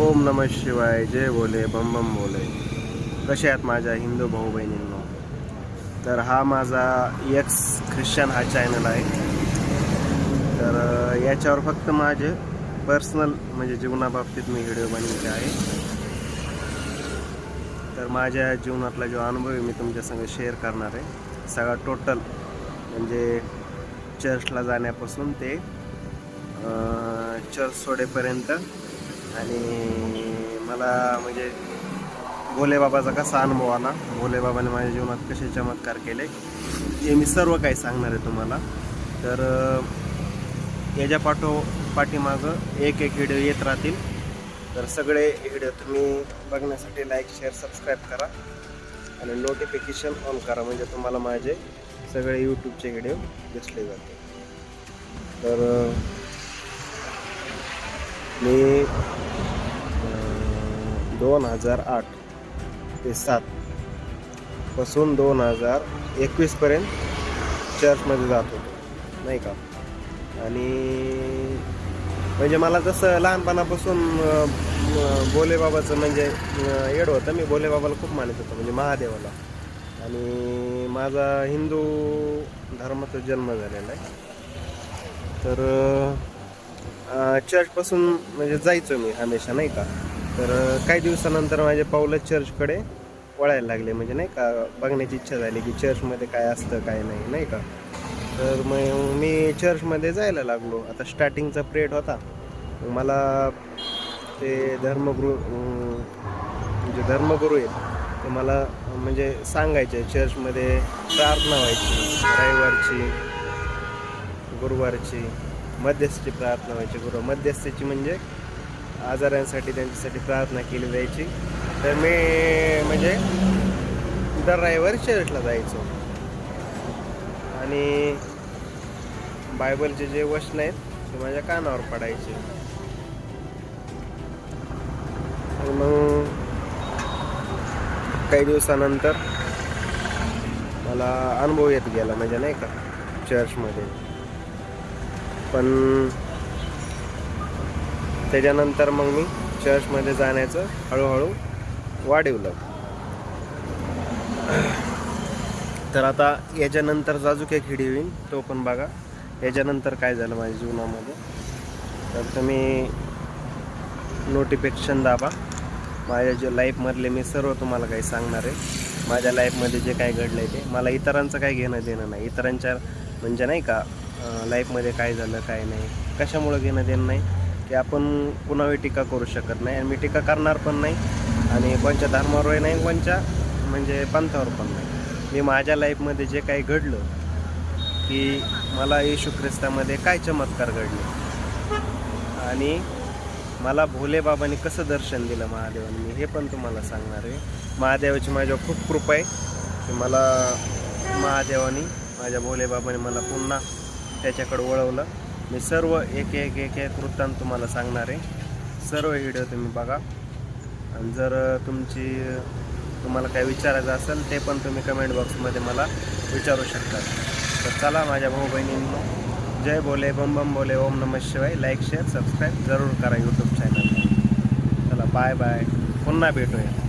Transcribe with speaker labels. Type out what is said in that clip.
Speaker 1: ओम नम शिवाय जय बोले बम बम बोले. कसे आहेत माझ्या हिंदू भाऊ बहिणींनो तर हा माझा एक्स ख्रिश्चन हा चॅनल आहे. तर याच्यावर फक्त माझे पर्सनल म्हणजे जीवनाबाबतीत मी व्हिडिओ बनवले आहे. तर माझ्या जीवनातला जो अनुभव आहे मी तुमच्यासंग शेअर करणार आहे. सगळा टोटल म्हणजे चर्चला जाण्यापासून ते चर्च सोडेपर्यंत आणि मला म्हणजे भोलेबाबाचा कसा अनुभव आला? भोलेबाबाने माझ्या जीवनात कसे चमत्कार केले? हे मी सर्व काही सांगणार आहे तुम्हाला. तर याच्या पाठो पाठीमागं एक एक व्हिडिओ येत राहतील. तर सगळे व्हिडिओ तुम्ही बघण्यासाठी लाईक शेअर सबस्क्राईब करा. आणि नोटिफिकेशन ऑन करा म्हणजे तुम्हाला माझे सगळे यूट्यूबचे व्हिडिओ दिसले जाते तर मी दोन हजार आठ ते सातपासून दोन हजार एकवीसपर्यंत चर्चमध्ये जात होतो नाही का? आणि म्हणजे मला जसं लहानपणापासून भोलेबाबाचं म्हणजे येड होतं मी भोलेबाबाला खूप मानत होतो म्हणजे महादेवाला. आणि माझा हिंदू धर्माचा जन्म झालेला आहे. तर चर्चपासून म्हणजे जायचो मी हमेशा नाही का? तर काही दिवसानंतर माझे पावलं चर्चकडे वळायला लागले. म्हणजे नाही का बघण्याची इच्छा झाली की चर्चमध्ये काय असतं काय नाही नाही का? तर मग मी चर्चमध्ये जायला लागलो. आता स्टार्टिंगचा प्रेड होता. मला ते धर्मगुरू म्हणजे जे धर्मगुरू आहेत ते मला म्हणजे सांगायचे चर्चमध्ये प्रार्थना व्हायची रविवारची गुरुवारची. मध्यस्थी प्रार्थना व्हायची. गुरु मध्यस्थीची म्हणजे आजारांसाठी त्यांच्यासाठी प्रार्थना केली जायची. तर मी म्हणजे दर रविवारी चर्चला जायचो. आणि बायबलचे जे वचन आहेत ते माझ्या कानावर पडायचे. मग काही दिवसानंतर मला अनुभव येत गेला म्हणजे नाही का चर्चमध्ये पण त्याच्यानंतर मग मी चर्चमध्ये जाण्याचं हळूहळू वाढवलं. तर आता याच्यानंतर जाजूक एक खिडी होईल तो पण बघा. याच्यानंतर काय झालं माझ्या जीवनामध्ये? तर तुम्ही नोटिफिकेशन दाबा. माझ्या जे लाईफमधले मी सर्व तुम्हाला काही सांगणार आहे. माझ्या लाईफमध्ये जे काय घडलं आहे ते. मला इतरांचं काही घेणं देणं नाही. इतरांच्या म्हणजे नाही का लाईफमध्ये काय झालं काय नाही कशामुळं घेणं देणं नाही की आपण कुणावर टीका करू शकत नाही. आणि मी टीका करणार पण नाही आणि कोणच्या धर्मावरही नाही कोणच्या म्हणजे पंथावर पण नाही. मी माझ्या लाईफमध्ये जे काही घडलं की मला येशू ख्रिस्तामध्ये काय चमत्कार घडले? आणि मला भोलेबाबांनी कसं दर्शन दिलं महादेवाने? मी हे पण तुम्हाला सांगणार आहे. महादेवाची माझ्यावर खूप कृपा आहे की मला महादेवानी माझ्या भोलेबाबाने मला पुन्हा त्याच्याकडं वळवलं. मी सर्व एक एक एक एक वृत्तांत तुम्हाला सांगणार आहे. सर्व व्हिडिओ तुम्ही बघा. आणि जर तुमची तुम्हाला काय विचारायचं असेल ते पण तुम्ही कमेंट बॉक्समध्ये मला विचारू शकता. तर चला माझ्या भाऊ बहिणींनो जय बोले बम बम बोले ओम नमः शिवाय. लाईक शेअर सबस्क्राईब जरूर करा यूट्यूब चॅनल चला बाय बाय पुन्हा भेटूया.